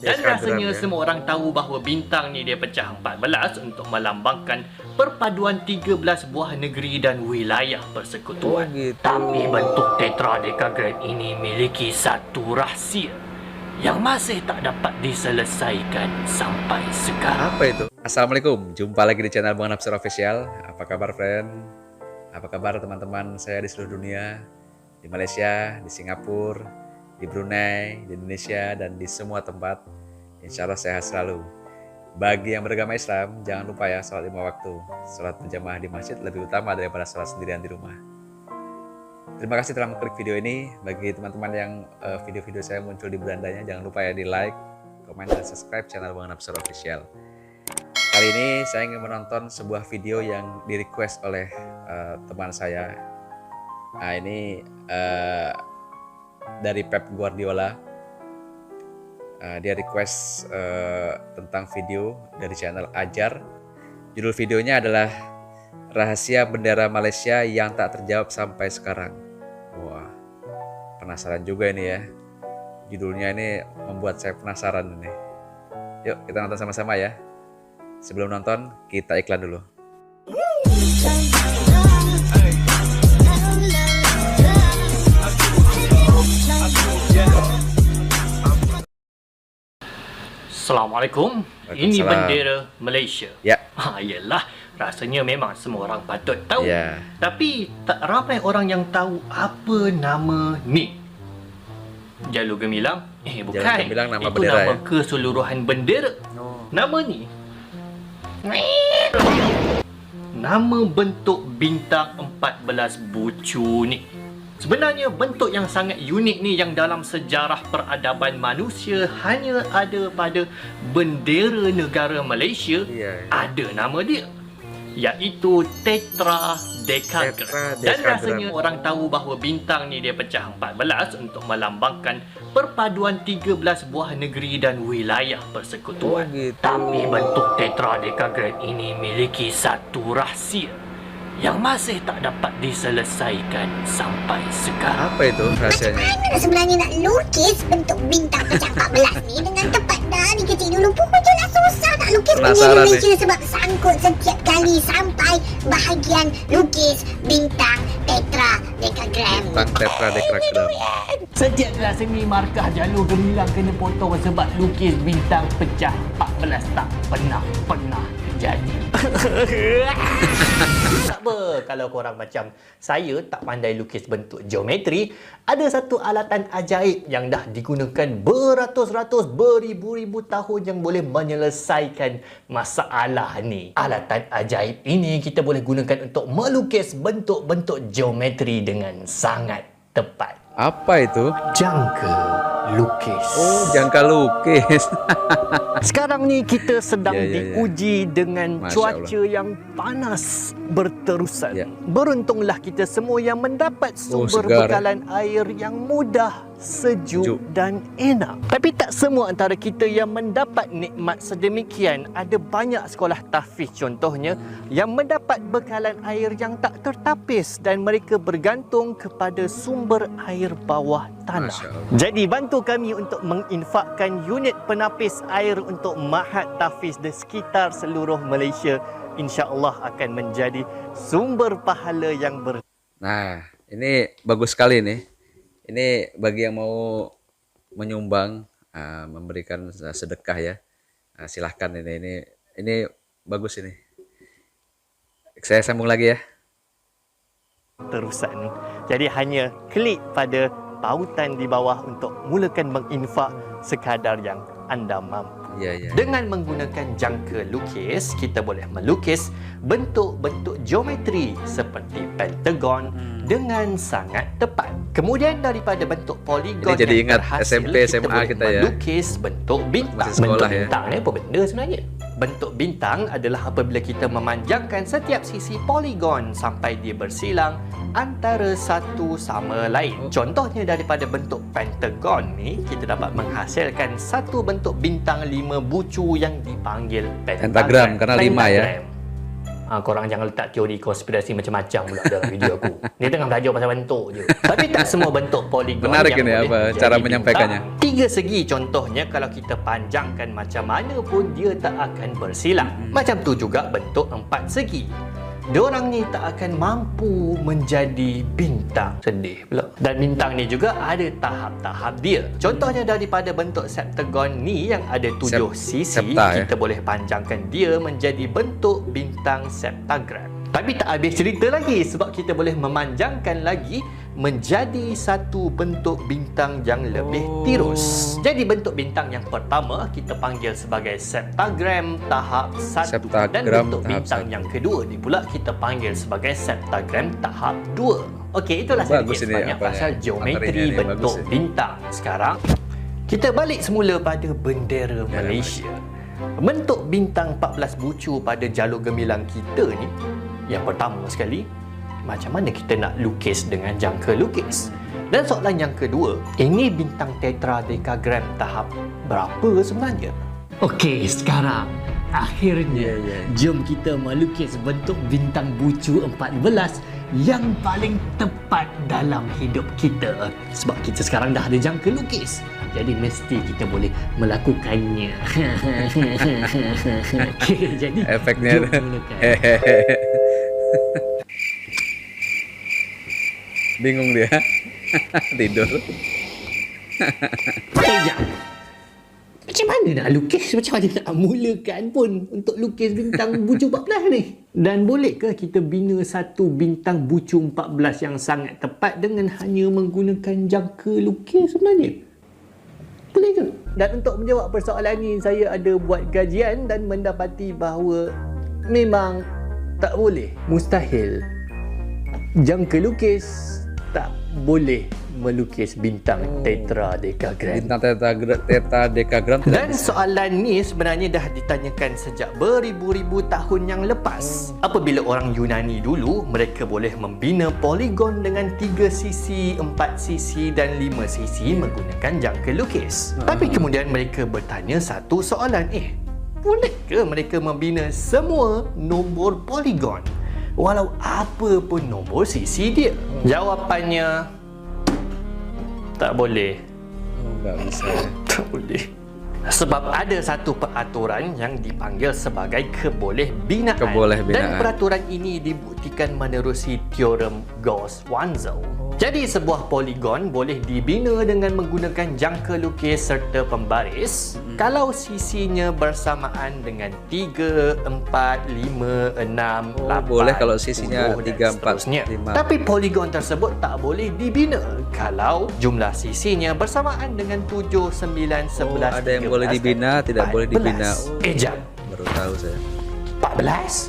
Dan rasanya ya. semua orang tahu bahawa bintang ni dia pecah 14 untuk melambangkan perpaduan 13 buah negeri dan wilayah persekutuan. Oh, gitu. Tapi bentuk tetradecagram ini memiliki satu rahsia yang masih tak dapat diselesaikan sampai sekarang. Apa itu? Assalamualaikum, jumpa lagi di channel Bang Nafsir Official. Apa kabar friend? Apa kabar teman-teman saya di seluruh dunia? Di Malaysia, di Singapura, di Brunei, di Indonesia, dan di semua tempat. Insya Allah sehat selalu. Bagi yang beragama Islam, jangan lupa ya sholat lima waktu. Sholat berjamaah di masjid lebih utama daripada sholat sendirian di rumah. Terima kasih telah mengklik video ini. Bagi teman-teman yang eh, video-video saya muncul di berandanya, jangan lupa ya di like, komen, dan subscribe channel Bang Nafsir Official. Kali ini saya ingin menonton sebuah video yang di request oleh eh, teman saya. Nah ini eh, dari Pep Guardiola. Eh, dia request eh, tentang video dari channel Ajar. Judul videonya adalah Rahasia Bendera Malaysia yang tak terjawab sampai sekarang. Wah, penasaran juga ini ya. Judulnya ini membuat saya penasaran ini. Yuk kita nonton sama-sama ya. Sebelum nonton, kita iklan dulu. Assalamualaikum. Ini bendera Malaysia. Ya, Ha, yelah. Rasanya memang semua orang patut tahu. ya. Tapi tak ramai orang yang tahu apa nama ni. Jalur Gemilang? Eh bukan. Jalur Gemilang nama Itu bendera, nama ya? keseluruhan bendera. Nama ni. Nama bentuk bintang 14 bucu ni. Sebenarnya bentuk yang sangat unik ni yang dalam sejarah peradaban manusia hanya ada pada bendera negara Malaysia Iya. ada nama dia iaitu tetradecagram. Tetradecagram. Dan rasanya orang tahu bahawa bintang ni dia pecah 14 untuk melambangkan perpaduan 13 buah negeri dan wilayah persekutuan. Oh, gitu. Tapi bentuk tetradecagram ini memiliki satu rahsia yang masih tak dapat diselesaikan sampai sekarang. Apa itu rahasianya? Mana sebenarnya nak lukis bentuk bintang pecah 14 ni dengan tepat dari kecil dulu pun je lah susah nak lukis Penasaran Malaysia sebab sangkut setiap kali sampai bahagian lukis bintang tetra dekagram. Tentang tetradecagram. Setiap kelas seni markah jalur gemilang kena potong sebab lukis bintang pecah 14 tak pernah-pernah jadi. tak apa kalau korang macam saya tak pandai lukis bentuk geometri, ada satu alatan ajaib yang dah digunakan beratus-ratus, beribu-ribu tahun yang boleh menyelesaikan masalah ni. Alatan ajaib ini kita boleh gunakan untuk melukis bentuk-bentuk geometri dengan sangat tepat. Apa itu? Jangka lukis. Oh, jangka lukis. Sekarang ni kita sedang Ya, ya, ya. diuji dengan Masya cuaca yang panas berterusan. Ya. Beruntunglah kita semua yang mendapat Oh, sumber segar, bekalan air yang mudah, sejuk, Sejuk. dan enak. Tapi tak semua antara kita yang mendapat nikmat sedemikian. Ada banyak sekolah tahfiz contohnya yang mendapat bekalan air yang tak tertapis dan mereka bergantung kepada sumber air bawah tanah. Allah. Jadi bantu kami untuk menginfakkan unit penapis air untuk mahat tahfiz di sekitar seluruh Malaysia. InsyaAllah akan menjadi sumber pahala yang ber... Nah, ini bagus sekali nih. Ini bagi yang mau menyumbang, ah, memberikan sedekah ya. Ah, silahkan ini, ini, ini bagus ini. Saya sambung lagi ya. terusan. Jadi hanya klik pada pautan di bawah untuk mulakan menginfak sekadar yang anda mampu. Iya, iya. Dengan menggunakan jangka lukis, kita boleh melukis bentuk-bentuk geometri seperti pentagon Hmm. Dengan sangat tepat. Kemudian daripada bentuk poligon Ini jadi yang ingat berhasil, SMP, kita SMA boleh kita ya. melukis bentuk bintang. Sekolah bentuk ya. bintang ni apa benda sebenarnya? Bentuk bintang adalah apabila kita memanjangkan setiap sisi poligon sampai dia bersilang antara satu sama lain. Oh. Contohnya daripada bentuk pentagon ni, kita dapat menghasilkan satu bentuk bintang lima bucu yang dipanggil pentagram. Pentagram, kerana lima ya. Ha, korang jangan letak teori konspirasi macam-macam pula dalam video aku. Dia tengah belajar pasal bentuk je. Tapi tak semua bentuk poligon Menarik yang boleh apa, cara bintang. menyampaikannya. Tiga segi contohnya kalau kita panjangkan macam mana pun dia tak akan bersilang. Hmm. Macam tu juga bentuk empat segi. Diorang ni tak akan mampu menjadi bintang. Sedih pula. Dan bintang ni juga ada tahap-tahap dia. Contohnya daripada bentuk septagon ni yang ada tujuh Sep- sisi, septa, ya? kita boleh panjangkan dia menjadi bentuk bintang septagram. Tapi tak habis cerita lagi sebab kita boleh memanjangkan lagi menjadi satu bentuk bintang yang lebih Oh. tirus. Jadi bentuk bintang yang pertama kita panggil sebagai septagram tahap 1 dan Septagram bentuk tahap bintang satu. yang kedua ni pula kita panggil sebagai septagram tahap 2. Okey, itulah Bagus sedikit sebanyak pasal geometri bentuk bagus bintang. Sekarang kita balik semula pada bendera Malaysia. Bentuk bintang 14 bucu pada jalur gemilang kita ni yang pertama sekali macam mana kita nak lukis dengan jangka lukis? Dan soalan yang kedua, ini bintang tetradecagram tahap berapa sebenarnya? Okey, sekarang akhirnya Ya, ya. jom kita melukis bentuk bintang bucu 14 yang paling tepat dalam hidup kita. Sebab kita sekarang dah ada jangka lukis. Jadi mesti kita boleh melakukannya. Okey, jadi Efeknya jom mulakan. Bingung dia. Tidur. Macam mana nak lukis? Macam mana nak mulakan pun untuk lukis bintang bucu 14 ni? Dan bolehkah kita bina satu bintang bucu 14 yang sangat tepat dengan hanya menggunakan jangka lukis sebenarnya? Boleh ke? Dan untuk menjawab persoalan ni, saya ada buat kajian dan mendapati bahawa memang tak boleh. Mustahil. Jangka lukis tak boleh melukis bintang tetradecagram. Bintang teta, teta dekagram Dan soalan ni sebenarnya dah ditanyakan sejak beribu-ribu tahun yang lepas. Apabila orang Yunani dulu, mereka boleh membina poligon dengan tiga sisi, empat sisi dan lima sisi menggunakan jangka lukis. Tapi kemudian mereka bertanya satu soalan, eh, boleh ke mereka membina semua nombor poligon? Walau apa pun nombor sisi dia. Jawapannya tak boleh. Nggak bisa. Tak boleh. Sebab ada satu peraturan yang dipanggil sebagai kebolehbinaan. Kebolehbinaan. Dan peraturan ini dibuktikan menerusi teorem Gauss-Wanzel. Jadi sebuah poligon boleh dibina dengan menggunakan jangka lukis serta pembaris Hmm. kalau sisinya bersamaan dengan 3, 4, 5, 6, Oh, 8, boleh kalau sisinya 10 dan 3, 4, seterusnya. 5. Tapi poligon tersebut tak boleh dibina kalau jumlah sisinya bersamaan dengan 7, 9, 11, Oh, ada yang boleh 13 dibina, dan tidak boleh 14. dibina. Oh. Eh, jap. Baru tahu saya. 14?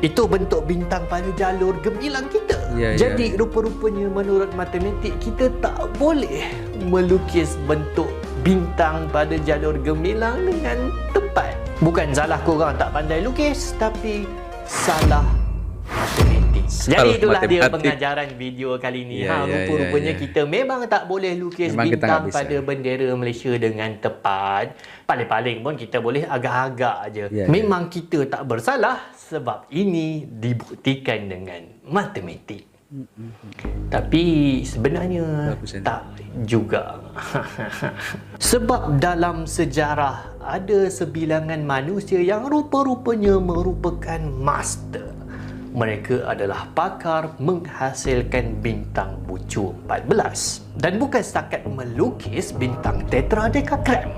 Itu bentuk bintang pada jalur gemilang kita. Ya, Jadi rupa-rupanya menurut matematik kita tak boleh melukis bentuk bintang pada jalur gemilang dengan tepat. Bukan salah korang tak pandai lukis tapi salah matematik. Jadi itulah dia pengajaran video kali ni. Ya, ha, ya, rupa-rupanya ya, ya. kita memang tak boleh lukis Memang bintang bisa. pada bendera Malaysia dengan tepat. Paling-paling pun kita boleh agak-agak aja. Ya, ya. Memang kita tak bersalah sebab ini dibuktikan dengan matematik. Tapi sebenarnya tak juga. Sebab dalam sejarah ada sebilangan manusia yang rupa-rupanya merupakan master. Mereka adalah pakar menghasilkan bintang bucu 14. Dan bukan setakat melukis bintang tetradecagram.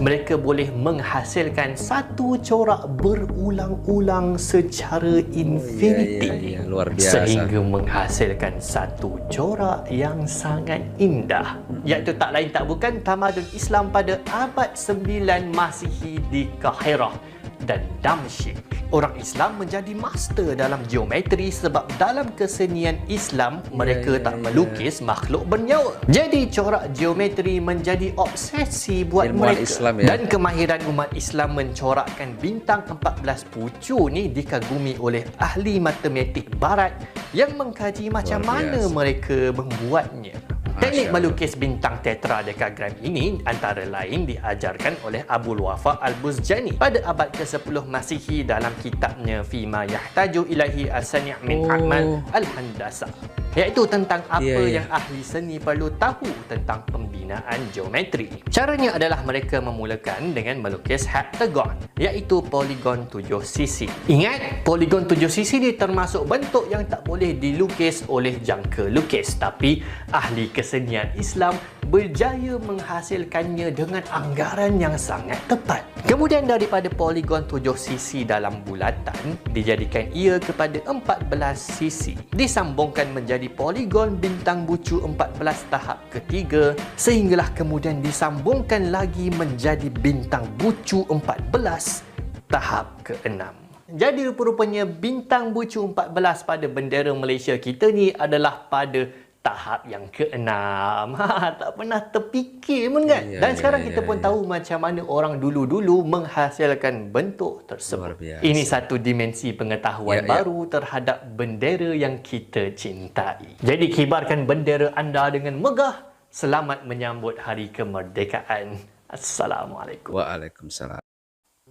Mereka boleh menghasilkan satu corak berulang-ulang secara infinity. ya, ya. Luar biasa. Sehingga menghasilkan satu corak yang sangat indah. Iaitu tak lain tak bukan tamadun Islam pada abad 9 Masihi di Kahirah dan Damsyik. Orang Islam menjadi master dalam geometri sebab dalam kesenian Islam mereka ya, tak ya. melukis makhluk bernyawa. Jadi corak geometri menjadi obsesi buat Ilmuwan mereka. Islam, ya. Dan kemahiran umat Islam mencorakkan bintang 14 pucu ni dikagumi oleh ahli matematik barat yang mengkaji macam Luar mana mereka membuatnya. Teknik melukis bintang tetradecagram ini antara lain diajarkan oleh Abu Wafa Al-Buzjani pada abad ke-10 Masihi dalam kitabnya Fima Yahtaju Ilahi As-Sani' min Oh. A'mal Al-Handasa iaitu tentang apa Ya, ya. yang ahli seni perlu tahu tentang pembinaan geometri. Caranya adalah mereka memulakan dengan melukis heptagon iaitu poligon 7 sisi. Ingat, poligon 7 sisi ni termasuk bentuk yang tak boleh dilukis oleh jangka lukis tapi ahli kesenian Islam berjaya menghasilkannya dengan anggaran yang sangat tepat. Kemudian daripada poligon 7 sisi dalam bulatan dijadikan ia kepada 14 sisi. Disambungkan menjadi poligon bintang bucu 14 tahap ketiga sehinggalah kemudian disambungkan lagi menjadi bintang bucu 14 tahap keenam. Jadi rupa-rupanya bintang bucu 14 pada bendera Malaysia kita ni adalah pada tahap yang keenam. Ha, tak pernah terfikir pun kan? Ya, Dan ya, sekarang ya, kita pun ya. tahu macam mana orang dulu-dulu menghasilkan bentuk tersebut. Ini satu dimensi pengetahuan Ya, ya. baru terhadap bendera yang kita cintai. Jadi kibarkan bendera anda dengan megah. Selamat menyambut hari kemerdekaan. Assalamualaikum. Waalaikumsalam.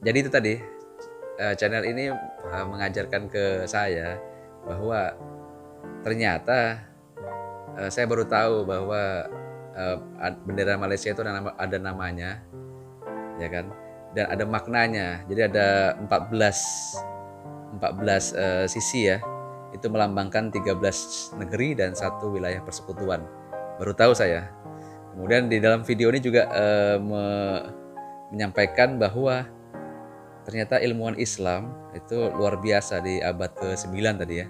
Jadi itu tadi eh, channel ini eh, mengajarkan ke saya bahwa ternyata eh, saya baru tahu bahwa ad- bendera Malaysia itu ada, nama- ada namanya, ya kan? Dan ada maknanya. Jadi ada 14 14 eh, sisi ya. Itu melambangkan 13 negeri dan satu wilayah persekutuan. Baru tahu saya. Kemudian di dalam video ini juga eh, me- menyampaikan bahwa ternyata ilmuwan Islam itu luar biasa di abad ke-9 tadi ya.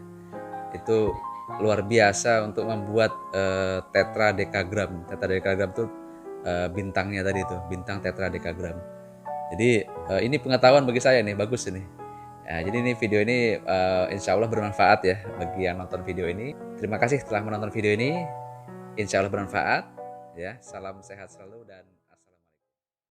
Itu luar biasa untuk membuat eh, tetradecagram. Tetradecagram itu eh, bintangnya tadi itu, bintang tetradecagram. Jadi eh, ini pengetahuan bagi saya nih, bagus ini. Ya, jadi ini video ini eh, insya Allah bermanfaat ya bagi yang nonton video ini. Terima kasih telah menonton video ini. Insya Allah bermanfaat. Ya, salam sehat selalu dan